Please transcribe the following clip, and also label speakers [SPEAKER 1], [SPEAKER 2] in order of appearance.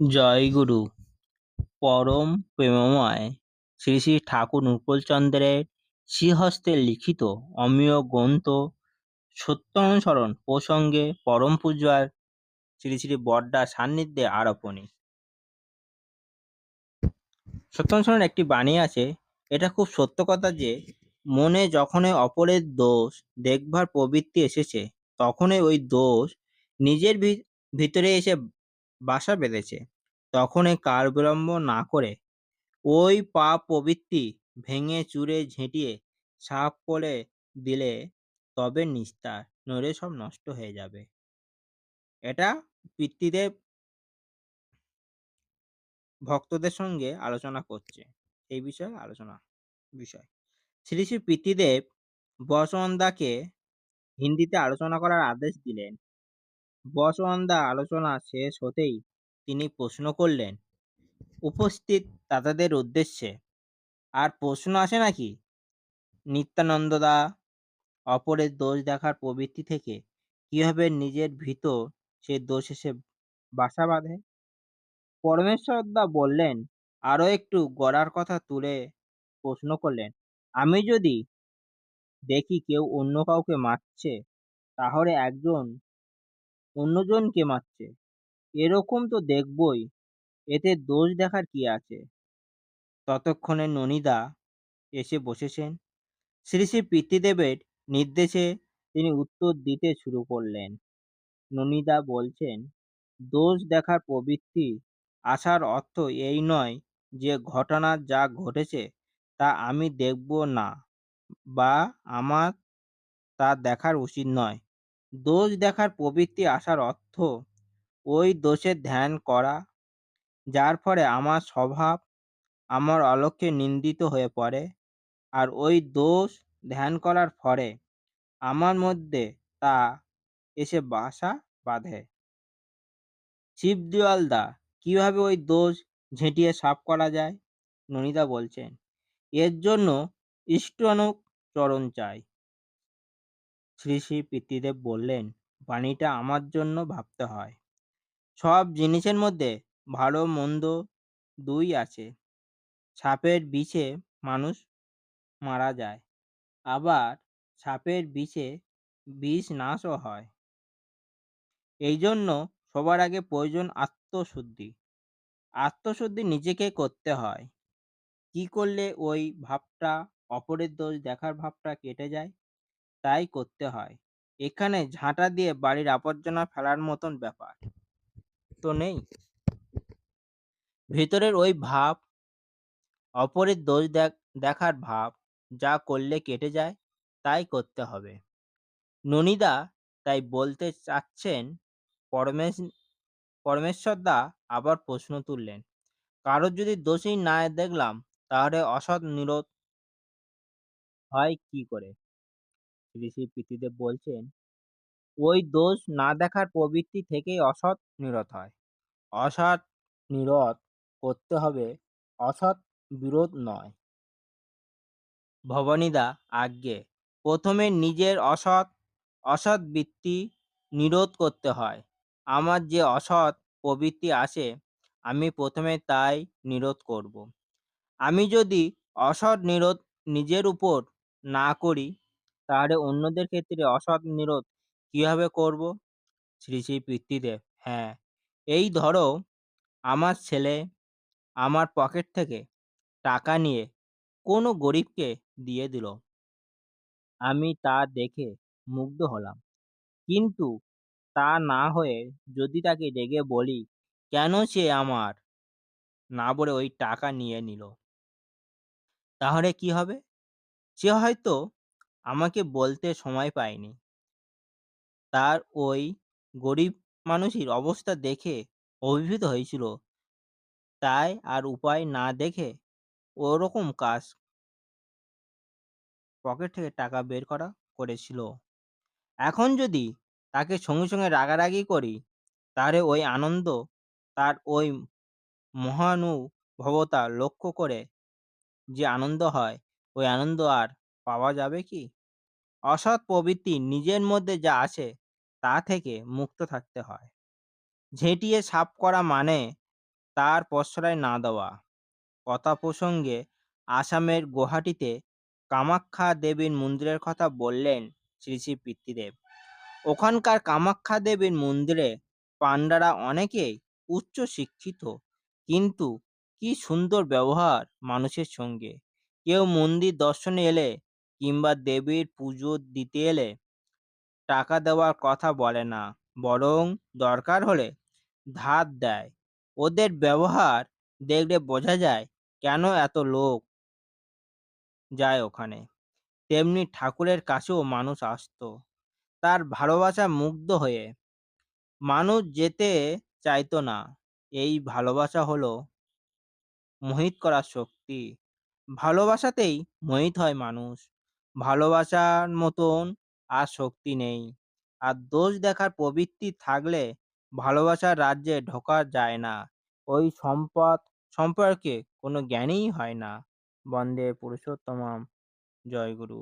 [SPEAKER 1] জয়গুরু পরম প্রেমময় শ্রী শ্রী ঠাকুর নূপুরচন্দ্রের শ্রীহস্তে লিখিত অমীয় গ্রন্থ সত্যানুসরণ প্রসঙ্গে পরম পূজার শ্রী শ্রী বড্ডা সান্নিধ্যে আরোপণী। সত্যানুসরণ একটি বাণী আছে, এটা খুব সত্য কথা যে মনে যখনই অপরের দোষ দেখবার প্রবৃত্তি এসেছে, তখনই ওই দোষ নিজের ভিতরে এসে বাসা বেঁধেছে। তখনই কাল বিলম্ব না করে ওই পাপ প্রবৃত্তি ভেঙে চুরে ঝেঁটিয়ে সাফ করে দিলে তবে নিস্তার, নইলে সব নষ্ট হয়ে যাবে। এটা পিতৃদেব ভক্তদের সঙ্গে আলোচনা করছে। এই বিষয়ে আলোচনা বিষয়। শ্রী শ্রী পিতৃদেব বসবন্দাকে হিন্দিতে আলোচনা করার আদেশ দিলেন। বসবন্দা আলোচনা শেষ হতেই তিনি প্রশ্ন করলেন, উপস্থিত দাদাদের উদ্দেশ্যে আর প্রশ্ন আসে নাকি? নিত্যানন্দদা অপরের দোষ দেখার প্রবৃত্তি থেকে কীভাবে নিজের ভিতর সে দোষ এসে বাসা বাঁধে? পরমেশ্বরদা বললেন, আরও একটু গড়ার কথা তুলে প্রশ্ন করলেন, আমি যদি দেখি কেউ অন্য কাউকে মারছে, তাহলে একজন অন্যজনকে মারছে। এরকম তো দেখবই। এতে দোষ দেখার কি আছে? ততক্ষণে ননিদা এসে বসেছেন। শ্রী শ্রী পিতৃদেবের নির্দেশে তিনি উত্তর দিতে শুরু করলেন। ননিদা বলছেন, দোষ দেখার প্রবৃত্তি, আসার অর্থ এই নয় যে ঘটনা যা ঘটেছে তা আমি দেখব না বা আমার তা দেখার উচিত নয়। দোষ দেখার প্রবৃত্তি আসার অর্থ ওই দোষের ধ্যান করা, যার ফলে আমার স্বভাব আমার অলক্ষ্যে নিন্দিত হয়ে পড়ে আর ওই দোষ ধ্যান করার ফলে আমার মধ্যে তা এসে বাসা বাঁধে। শিবদিওয়ালদা কীভাবে ওই দোষ ঝেঁটিয়ে সাফ করা যায়? ননিদা বলছেন, এর জন্য ইষ্টানুক চরণ চাই। শ্রী শ্রী পিতৃদেব বললেন, বাণীটা আমার জন্য ভাবতে হয়। সব জিনিসের মধ্যে ভালো মন্দ দুই আছে। সাপের বিছে মানুষ মারা যায়, আবার সাপের বিছে বিষ নাশও হয়। এই জন্য সবার আগে প্রয়োজন আত্মশুদ্ধি। আত্মশুদ্ধি নিজেকে করতে হয়। কি করলে ওই ভাবটা, অপরের দোষ দেখার ভাবটা কেটে যায়? তাই করতে হয়। এখানে ঝাঁটা দিয়ে বাড়ির আবর্জনা ফেলার মতন ব্যাপার। তো নেই। ভেতরের ওই ভাব, অপরের দোষ দেখার ভাব, যা করলে কেটে যায়, তাই করতে হবে। ননিদা তাই বলতে চাচ্ছেন, পরমেশ পরমেশ্বরদা আবার প্রশ্ন তুললেন, কারোর যদি দোষী না দেখলাম, তাহলে অসৎ নিরোধ হয় কি করে? শ্রী পিতৃদেব বলছেন, ওই দোষ না দেখার প্রবৃত্তি থেকেই অসৎ নিরোধ হয়। অসৎ নিরোধ করতে হবে, অসৎ বিরোধ নয়। ভবানীদা আজ্ঞে, প্রথমে নিজের অসৎ অসৎ বৃত্তি নিরোধ করতে হয়। আমার যে অসৎ প্রবৃত্তি আসে, আমি প্রথমে তাই নিরোধ করব। আমি যদি অসৎ নিরোধ নিজের উপর না করি তাহলে অন্যদের ক্ষেত্রে অসৎ নিরোধ কীভাবে করব? শ্রী শ্রী পিতৃদেব হ্যাঁ। এই ধরো আমার ছেলে আমার পকেট থেকে টাকা নিয়ে কোনো গরিবকে দিয়ে দিল। আমি তা দেখে মুগ্ধ হলাম। কিন্তু তা না হয়ে যদি তাকে রেগে বলি, কেন সে আমার? না বলে ওই টাকা নিয়ে নিল। তাহলে কি হবে? সে হয়তো আমাকে বলতে সময় পায়নি তার ওই গরিব মানুষের অবস্থা দেখে অভিভূত হয়েছিল। তাই আর উপায় না দেখে ওরকম কাজ পকেট থেকে টাকা বের করা করেছিল। এখন যদি তাকে সঙ্গে সঙ্গে রাগারাগি করি, তাহলে ওই আনন্দ তার ওই মহানুভবতা লক্ষ্য করে যে আনন্দ হয়, ওই আনন্দ আর পাওয়া যাবে কি অসৎ প্রবৃত্তি নিজের মধ্যে যা আছে, তা থেকে মুক্ত থাকতে হয় ঝেঁটিয়ে সাফ করা মানে তার প্রশ্রয় না দেওয়া। কথা প্রসঙ্গে আসামের গুয়াহাটিতে কামাখ্যা দেবীর মন্দিরের কথা বললেন শ্রী শ্রী পিতৃদেব। ওখানকার কামাখ্যা দেবীর মন্দিরে পান্ডারা অনেকেই উচ্চ শিক্ষিত, কিন্তু কি সুন্দর ব্যবহার মানুষের সঙ্গে। কেউ মন্দির দর্শনে এলে কিংবা দেবীর পুজো দিতে এলে টাকা দেওয়ার কথা বলে না বরং দরকার হলে ধার দেয়। ওদের ব্যবহার দেখলে বোঝা যায় কেন এত লোক যায় ওখানে। তেমনি ঠাকুরের কাছেও মানুষ আসতো তার ভালোবাসা মুগ্ধ হয়ে। মানুষ যেতে চাইতো না। এই ভালোবাসা হলো মোহিত করার শক্তি। ভালোবাসাতেই মোহিত হয় মানুষ। ভালোবাসার মতন আর শক্তি নেই। আর দোষ দেখার প্রবৃত্তি থাকলে ভালোবাসার রাজ্যে ঢোকা যায় না। ওই সম্পদ সম্পর্কে কোনো জ্ঞানই হয় না। বন্দে পুরুষোত্তম জয় গুরু।